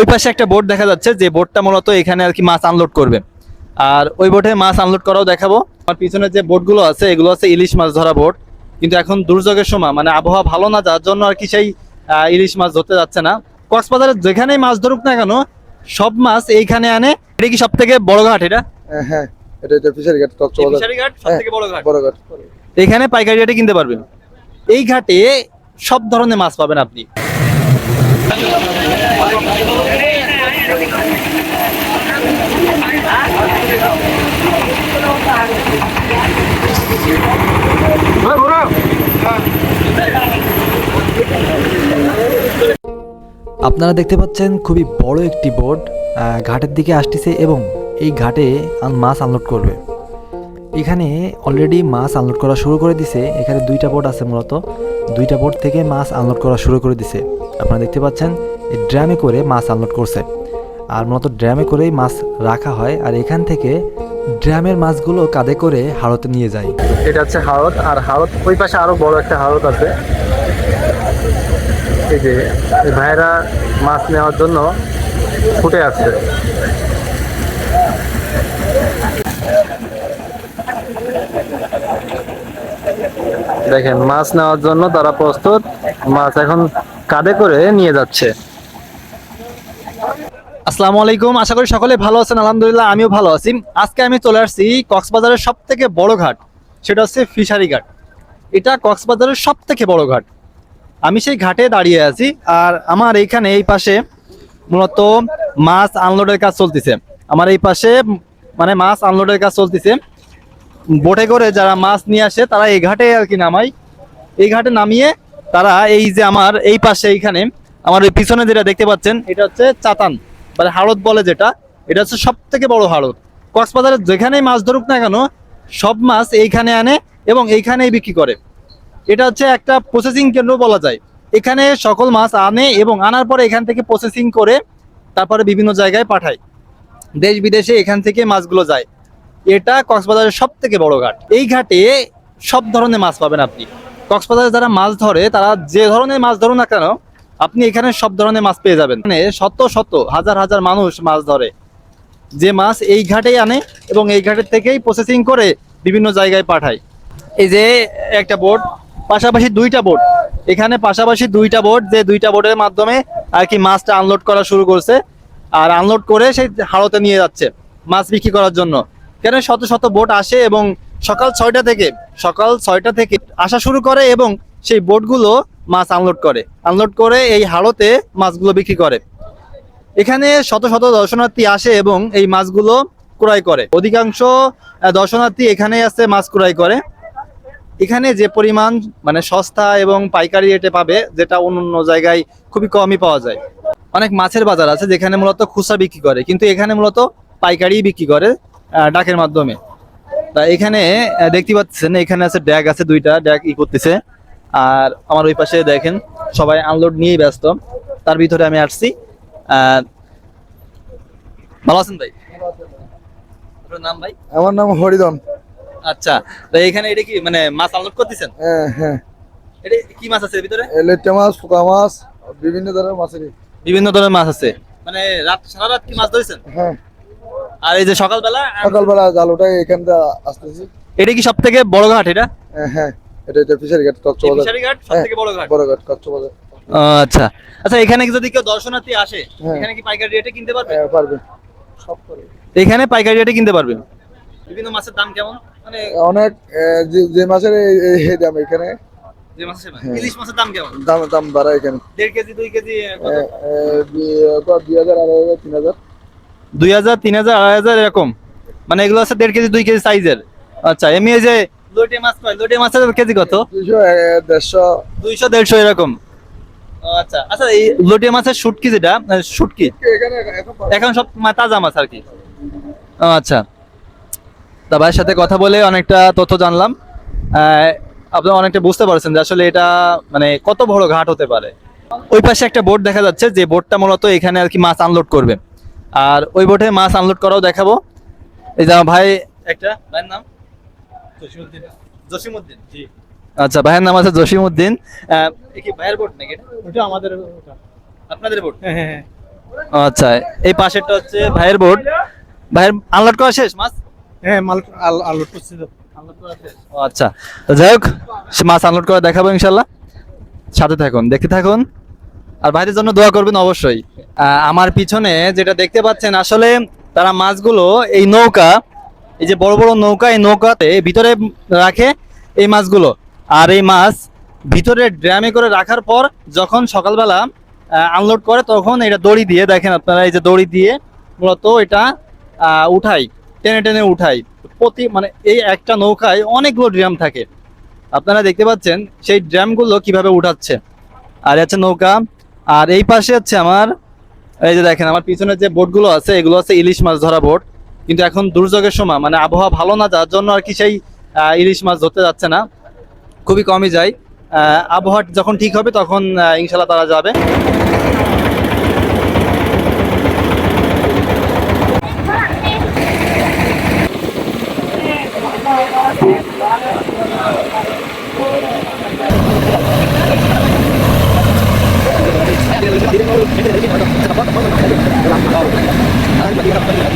ওই পাশে একটা বোট দেখা যাচ্ছে যে বোটটা মূলত এখানে আর কি মাছ আনলোড করবে। আর ওই বোটে মাছ আনলোড করাও দেখাবো। আর পিছনে যে বোটগুলো আছে এগুলো আছে ইলিশ মাছ ধরা বোট কিন্তু এখন দুর্যোগের সময় মানে আবহাওয়া ভালো না যার জন্য আর কি সেই ইলিশ মাছ ধরতে যাচ্ছে না। কক্সবাজারে যেখানেই মাছ ধরুক না কেন সব মাছ এইখানে আনে। এটা কি সব থেকে বড় ঘাট এটা? হ্যাঁ, হ্যাঁ এটা এটা ফিশারি ঘাট কক্সবাজার। ঘাট হ্যাঁ, বড় ঘাট। বড় ঘাট। এখানে পাইকারি রেটে কিনতে পারবেন। এই ঘাটে সব ধরনের মাছ পাবেন আপনি। আপনারা দেখতে পাচ্ছেন খুবই বড় একটি আহ, ঘাটের দিকে আসতেছে এবং এই ঘাটে মাছ আনলোড করবে। এখানে অলরেডি মাছ আনলোড করা শুরু করে দিছে। এখানে দুইটা বোট আছে মূলত। দুইটা বোট থেকে মাছ আনলোড করা শুরু করে দিছে। আপনারা দেখতে পাচ্ছেন, এই ড্রামে করে মাছ আনলোড করছে। আর মূলত ড্রামে করেই মাছ রাখা হয়। আর এখান থেকে ড্রামের মাছগুলো কাঁধে করে হাড়তে নিয়ে যায়। এটা হচ্ছে হাওড় আর হাওড় ওই পাশে আরও বড় একটা হাওড় আছে। এই যে ভাইরা মাছ নেওয়ার জন্য ফুটে আছে দেখেন, মাছ নেওয়ার জন্য তারা প্রস্তুত। মাছ এখন কাঁধে করে নিয়ে যাচ্ছে। আসসালামু আলাইকুম, আশা করি সকলে ভালো আছেন। আলহামদুলিল্লাহ, আমিও ভালো আছি। আজকে আমি চলে আসছি কক্সবাজারের সব থেকে বড় ঘাট। সেটা হচ্ছে ফিশারি ঘাট। এটা কক্সবাজারের সব থেকে বড় ঘাট। আমি সেই ঘাটে দাঁড়িয়ে আছি আর আমার এইখানে এই পাশে মূলত মাছ আনলোডের কাজ চলতেছে। আমার এই পাশে মানে মাছ আনলোডের কাজ চলতেছে। বোটে করে যারা মাছ নিয়ে আসে, তারা এই ঘাটে আর কি নামায়। এই ঘাটে নামিয়ে তারা এই যে আমার এই পাশে এইখানে, আমার ওই পিছনে যেটা দেখতে পাচ্ছেন, এটা হচ্ছে চাতান মানে হাড়ত বলে যেটা, এটা হচ্ছে সব থেকে বড় হাড়ত। কক্সবাজারে যেখানেই মাছ ধরুক না কেন, সব মাছ এইখানে আনে এবং এইখানেই বিক্রি করে। এটা হচ্ছে একটা প্রসেসিং কেন্দ্র বলা যায়। এখানে সকল মাছ আনে এবং আনার পরে এখান থেকে প্রসেসিং করে তারপরে বিভিন্ন জায়গায় পাঠায়। দেশ বিদেশে এখান থেকে মাছগুলো যায়। এটা কক্সবাজারের সব থেকে বড় ঘাট। এই ঘাটে সব ধরনের মাছ পাবেন আপনি। কক্সবাজারে যারা মাছ ধরে, তারা যে ধরনের মাছ ধরুন না কেন, আপনি এখানে সব ধরনের মাছ পেয়ে যাবেন। মানে শত শত, হাজার হাজার মানুষ মাছ ধরে। যে মাছ এই ঘাটেই আনে এবং এই ঘাটের থেকেই প্রসেসিং করে বিভিন্ন জায়গায় পাঠায়। এই যে একটা বোট পাশাপাশি দুইটা বোট এখানে পাশাপাশি দুইটা বোট যে দুইটা বোটের মাধ্যমে আর কি মাছটা আনলোড করা শুরু করছে। আর আনলোড করে সেই হাড়তে নিয়ে যাচ্ছে মাছ বিক্রি করার জন্য। কেন শত শত বোট আসে এবং সকাল ছয়টা থেকে, সকাল ছয়টা থেকে আসা শুরু করে এবং সেই বোটগুলো মাছ আনলোড করে। আনলোড করে এই হাড়তে মাছগুলো বিক্রি করে। এখানে শত শত দর্শনার্থী আসে এবং এই মাছগুলো ক্রয় করে। অধিকাংশ দর্শনার্থী এখানে আসে মাছ ক্রয় করে। এখানে যে পরিমাণ মানে সস্তা এবং পাইকারি রেটে পাবে, যেটা অন্য জায়গায় খুবই কমই পাওয়া যায়। অনেক মাছের বাজার আছে যেখানে মূলত খুচরা বিক্রি করে, কিন্তু এখানে মূলত পাইকারি বিক্রি করে। ডাকের মাধ্যমে। তা এখানে দেখতে পাচ্ছেন এখানে আছে ড্যাগ আছে দুইটা ড্যাগ ই করতেছে। আর আমার ওই পাশে দেখেন সবাই আনলোড নিয়েই ব্যস্ত। তার ভিতরে আমি আসছি। ভালো আছেন ভাই? আপনার নাম ভাই? আমার নাম হরিদন আচ্ছা তো এখানে এটা কি মানে মাছ আনলোড করতেছেন? হ্যাঁ হ্যাঁ। এটা কি মাছ আছে ভিতরে? লেট্টা মাছ পোকা মাছ বিভিন্ন ধরনের মাছেরই। বিভিন্ন ধরনের মাছ আছে। মানে রাত সারা রাত কি মাছ ধরেছেন? হ্যাঁ। আর এই যে সকালবেলা সকালবেলা জাল ওটাই এখান থেকে আসতেছি। এটা কি সব থেকে বড় ঘাট এটা? হ্যাঁ, হ্যাঁ এটা এটা ফিশারি ঘাট কক্সবাজার ফিশারি ঘাট সব বড় ঘাট। বড় ঘাট কক্সবাজার আচ্ছা। আচ্ছা এখানে কি যদি কেউ দর্শনার্থী আসে হ্যাঁ। এখানে কি পাইকারি রেটে কিনতে পারবে? হ্যাঁ পারবে। সব পারবে এখানে পাইকারি রেটে কিনতে পারবেন বিভিন্ন মাছের দাম কেমন? মানে অনেক যে- মাছের এই- দাম এখানে। যে মাছের হ্যাঁ। ইলিশ মাছের দাম কেমন? দাম দাম বাড়া এখানে। দেড় কেজি দুই কেজি কত? আহ, আহ, দুই- কত, দুই হাজার তিন হাজার আড়াই হাজার এরকম। মানে এগুলো আছে দেড় কেজি দুই কেজি সাইজের। আচ্ছা এমনি এই যে লোটে মাছ কয়? লোটে মাছের কেজি কত? দেড়শো। দুইশো দেড়শো এরকম। আচ্ছা আচ্ছা এই লোটে মাছের শুটকি যেটা শুটকি? এখন সব তাজা মাছ আর কি। আচ্ছা। তা ভাইয়ের সাথে কথা বলে অনেকটা তথ্য জানলাম। আপনি অনেকটা বুঝতে পারছেন যে আসলে এটা মানে কত বড় ঘাট হতে পারে। ওই পাশে একটা বোট দেখা যাচ্ছে যে বোটটা মূলত এখানে আর কি মাছ আনলোড করবে। আর ওই বোটে মাছ আনলোড করাও দেখাবো। এই যে ভাই একটা ভাইয়ের নাম? জসিমউদ্দিন। জি। আচ্ছা ভাইয়ের নাম আছে জসিমউদ্দিন। কি ভাইয়ের বোট নাকি এটা? আমাদের আপনাদের বোট? আচ্ছা এই পাশেরটা হচ্ছে ভাইয়ের বোট। ভাইয়ের আনলোড করা শেষ মাছ? হ্যাঁ মাল আলোড করছি তো। ও আচ্ছা যাই হোক সে মাছ আনলোড করে দেখাবো ইনশাল্লাহ। সাথে থাকুন দেখতে থাকুন। আর ভাইদের জন্য দোয়া করবেন অবশ্যই। আমার পিছনে যেটা দেখতে পাচ্ছেন, আসলে তারা মাছগুলো এই নৌকা, এই যে বড় বড় নৌকা, এই নৌকাতে ভিতরে রাখে এই মাছগুলো। আর এই মাছ ভিতরে ড্রামে করে রাখার পর যখন সকালবেলা আনলোড করে, তখন এটা দড়ি দিয়ে, দেখেন আপনারা এই যে দড়ি দিয়ে মূলত এটা উঠাই, টেনে টেনে উঠাই। প্রতি মানে এই একটা নৌকায় অনেকগুলো ড্রাম থাকে। আপনারা দেখতে পাচ্ছেন সেই ড্রামগুলো কীভাবে উঠাচ্ছে। আর হচ্ছে নৌকা। আর এই পাশে হচ্ছে আমার, এই যে দেখেন আমার পিছনে যে বোটগুলো আছে, এগুলো হচ্ছে ইলিশ মাছ ধরা বোট। কিন্তু এখন দুর্যোগের সময় মানে আবহাওয়া ভালো না যার জন্য আর কি সেই ইলিশ মাছ ধরতে যাচ্ছে না। খুবই কমই যায়। আবহাওয়া যখন ঠিক হবে তখন ইনশাল্লাহ তারা যাবে। あんたがいらっしゃいませ。